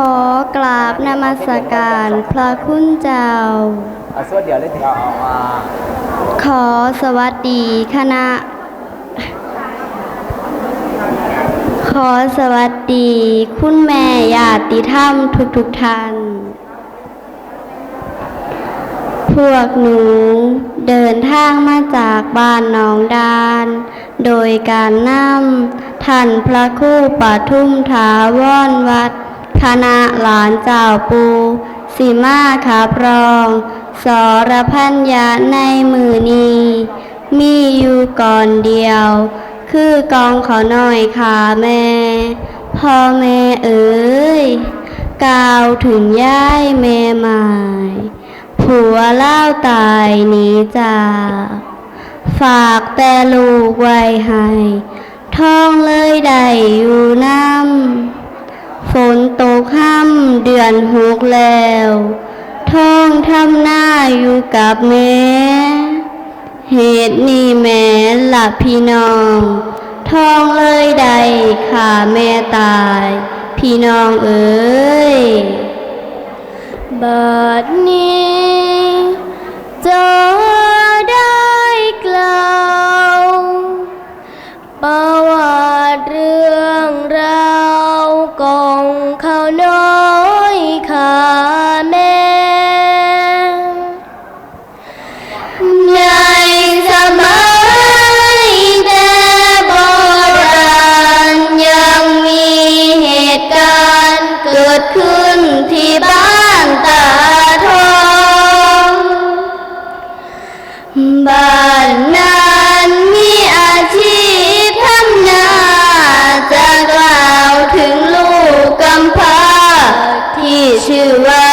ขอกราบนมัสการพระคุณเจ้า เอาสวนเดียวเลยถึงเอาเอามาขอสวัสดีคณะ ขอสวัสดี คุณแม่ญาติธรรมทุกๆทท่าน พวกหนูเดินทางมาจากบ้านหนองดาน โดยการนำท่านพระครู่ปทุมถาวรวัด ณะหลานเจ้าปูสีมาขาพรอง สรพัญญาในมือนีมีอยู่ก่อนเดียว คือกองขอหน่อยขาแม่ พ่อแม่เอ๋ยกล่าวถึงย่ายแม่หมาย ผัวเล่าตายหนีจากฝากแต่ลูกไว้ให้ ท้องเลยได้อยู่น้ำ นตกค่ำเดือนหกแล้วท้องทำหน้าอยู่กับแม่เหตุนี้แม่หลับพี่น้องท้องเลยใดขาแม่ตาย พี่น้องเอ๋ยบัดนี้ บ้านนั้นมีอาชีพทำนาจะกล่าวถึงลูกกำพร้าที่ชื่อว่า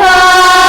จ้า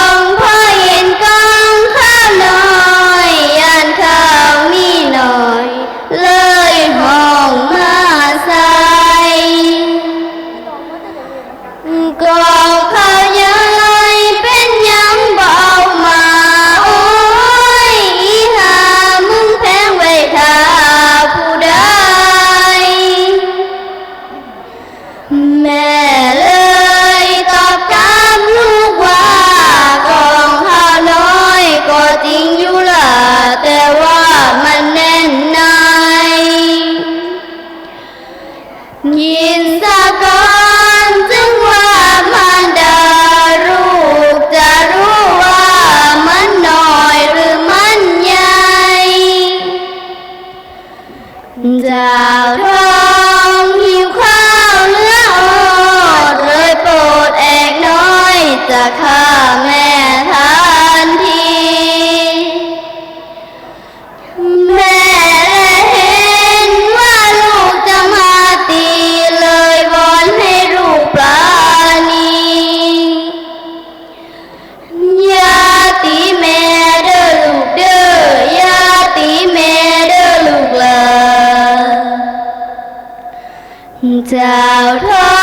เจ้าทอ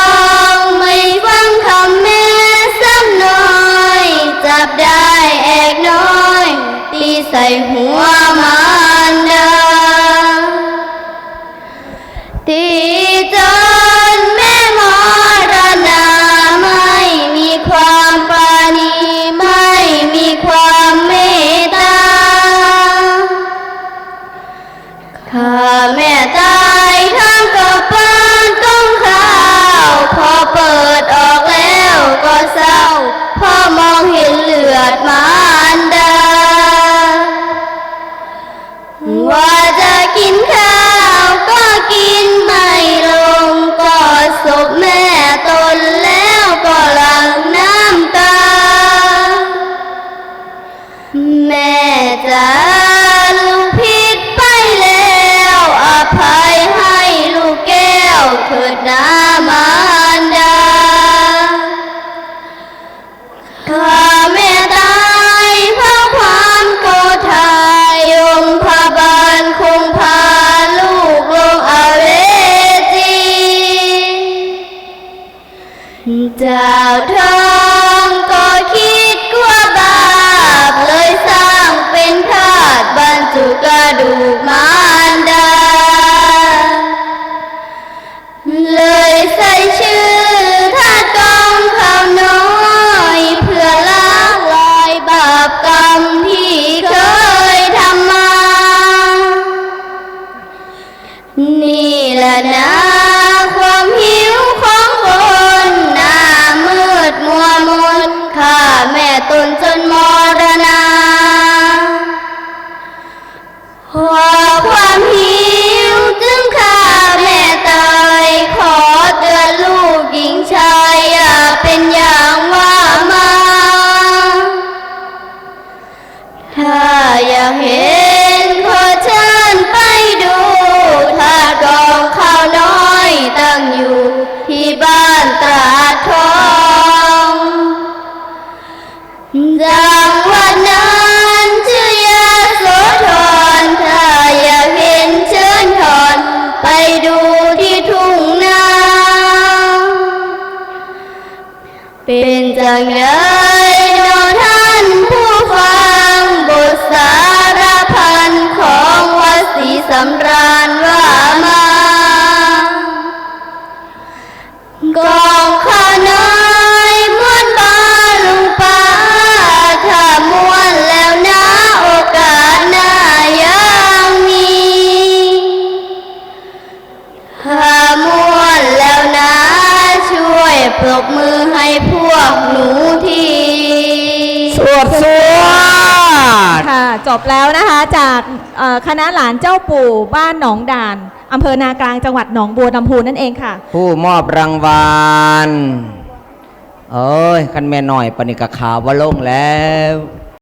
งไม่ฟังคำแม่สักหน่อย จับได้แอกน้อย ตีใส่หัวมานดาตีจนแม่มรณาไม่มีความปานีไม่มีความเมตตาข้าแม่ตา ถิดนามารดาข้าแม่ตายเพราะความโกรธายมพระบาลคงพาลูกลงอเวจีเจ้าทอ งไงเนอนท่านผู้ฟังบทสารพันของวสีสำราญ ดสวดค่ะจบแล้วนะคะจากเอ่อคณะหลานเจ้าปู่บ้านหนองด่านอำเภอนากลางจังหวัดหนองบัวลำพูนั่นเองค่ะ ผู้มอบรางวัลเอ้ยคันแม่หน่อยปณิกขาวว่าลงแล้ว